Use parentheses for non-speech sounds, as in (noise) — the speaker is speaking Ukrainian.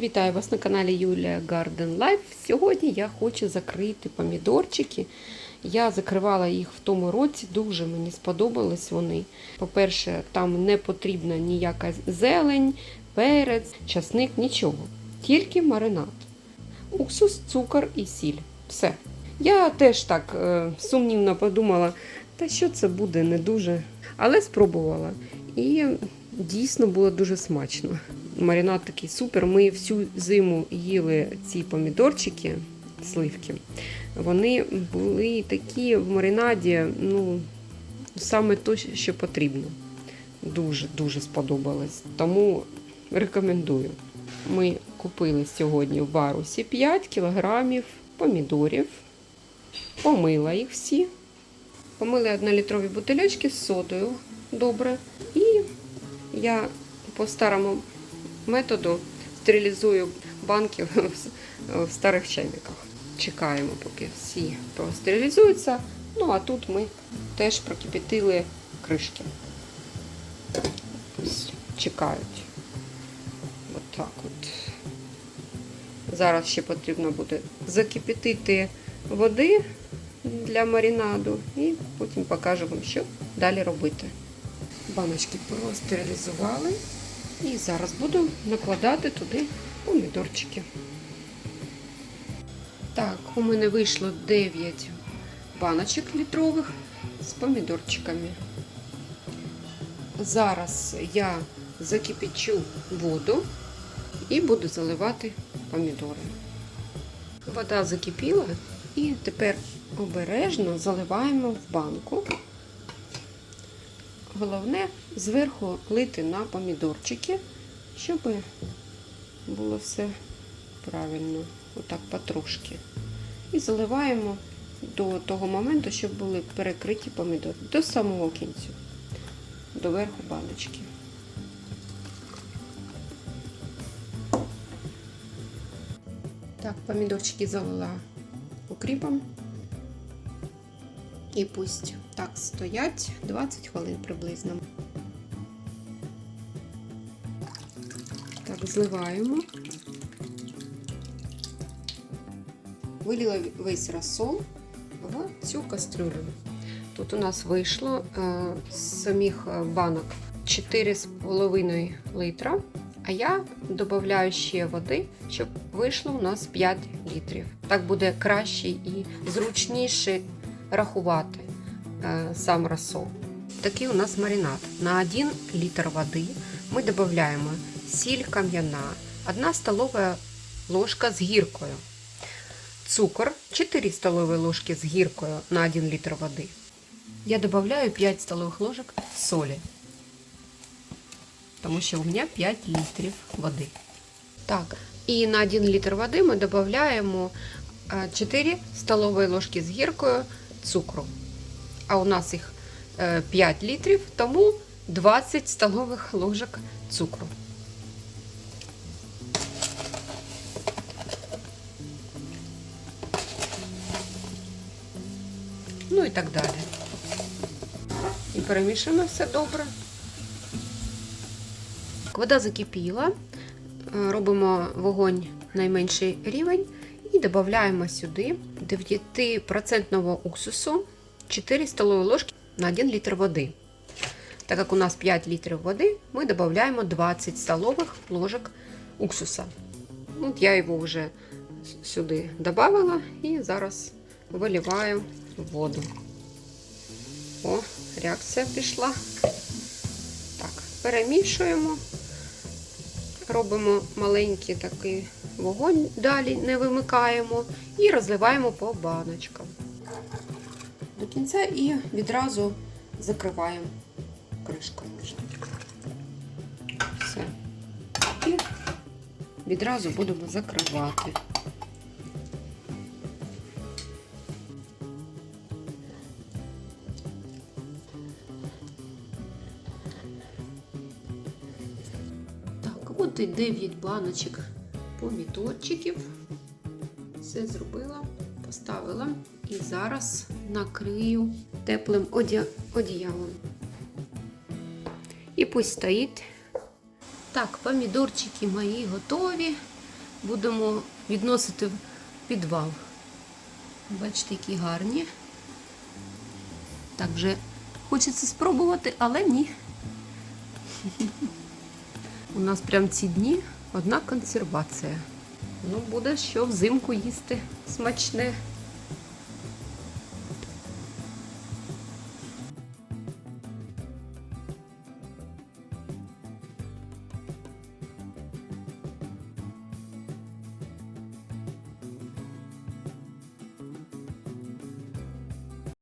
Вітаю вас на каналі Юлія Garden Life. Сьогодні я хочу закрити помідорчики. Я закривала їх в тому році, дуже мені сподобались вони. По-перше, там не потрібна ніяка зелень, перець, часник, нічого. Тільки маринад. Уксус, цукор і сіль. Все. Я теж так е, сумнівно подумала, та що це буде не дуже. Але спробувала. І дійсно було дуже смачно. Маринад такий супер. Ми всю зиму їли ці помідорчики, сливки. Вони були такі в маринаді, ну, саме то, що потрібно. Дуже-дуже сподобалось. Тому рекомендую. Ми купили сьогодні в барусі 5 кілограмів помідорів. Помила їх всі. Помили 1-літрові бутилячки з содою добре. І я по старому методу стерилізую банки в, старих чайниках. Чекаємо, поки всі простерилізуються. Ну, а тут ми теж прокипятили кришки. Ось чекають. От так от. Зараз ще потрібно буде закипятити води для маринаду і потім покажу вам, що далі робити. Баночки простерилізували. І зараз буду накладати туди помідорчики. Так, у мене вийшло 9 баночок літрових з помідорчиками. Зараз я закипячу воду і буду заливати помідори. Вода закипіла і тепер обережно заливаємо в банку. Головне зверху лити на помідорчики, щоб було все правильно, отак потрошки. І заливаємо до того моменту, щоб були перекриті помідори, до самого кінцю, до верху баночки. Так, помідорчики залила укріпом. І пусть так стоять 20 хвилин приблизно. Так, зливаємо. Виліла весь розсол в цю кастрюлю. Тут у нас вийшло е, з самих банок 4,5 литра, а я додаю ще води, щоб вийшло у нас 5 літрів. Так буде краще і зручніше рахувати е, сам розсол. Такий у нас маринад. На 1 літр води ми додаємо сіль кам'яна, 1 столова ложка з гіркою, цукор 4 столові ложки з гіркою на 1 літр води. Я додаю 5 столових ложок солі, тому що у мене 5 літрів води. Так, і на 1 літр води ми додаємо 4 столові ложки з гіркою цукру. А у нас їх 5 літрів, тому 20 столових ложок цукру. Ну і так далі. І перемішуємо все добре. Вода закипіла, робимо вогонь найменший рівень. І додаємо сюди 9% уксусу 4 столові ложки на 1 літр води. Так як у нас 5 літрів води, ми додаємо 20 столових ложок уксуса. От я його вже сюди додала і зараз виливаю воду. О, реакція пішла. Так, перемішуємо, робимо маленький такий вогонь далі не вимикаємо і розливаємо по баночкам. До кінця і відразу закриваємо кришкою. Все. І відразу будемо закривати. І 9 баночок помідорчиків. Все зробила, поставила і зараз накрию теплим оді... одіялом. І пусть стоїть. Так, помідорчики мої готові. будемо відносити в підвал. Бачите, які гарні. Так вже хочеться спробувати, але ні. (laughs) У нас прям ці дні одна консервація. Ну, буде що взимку їсти смачне.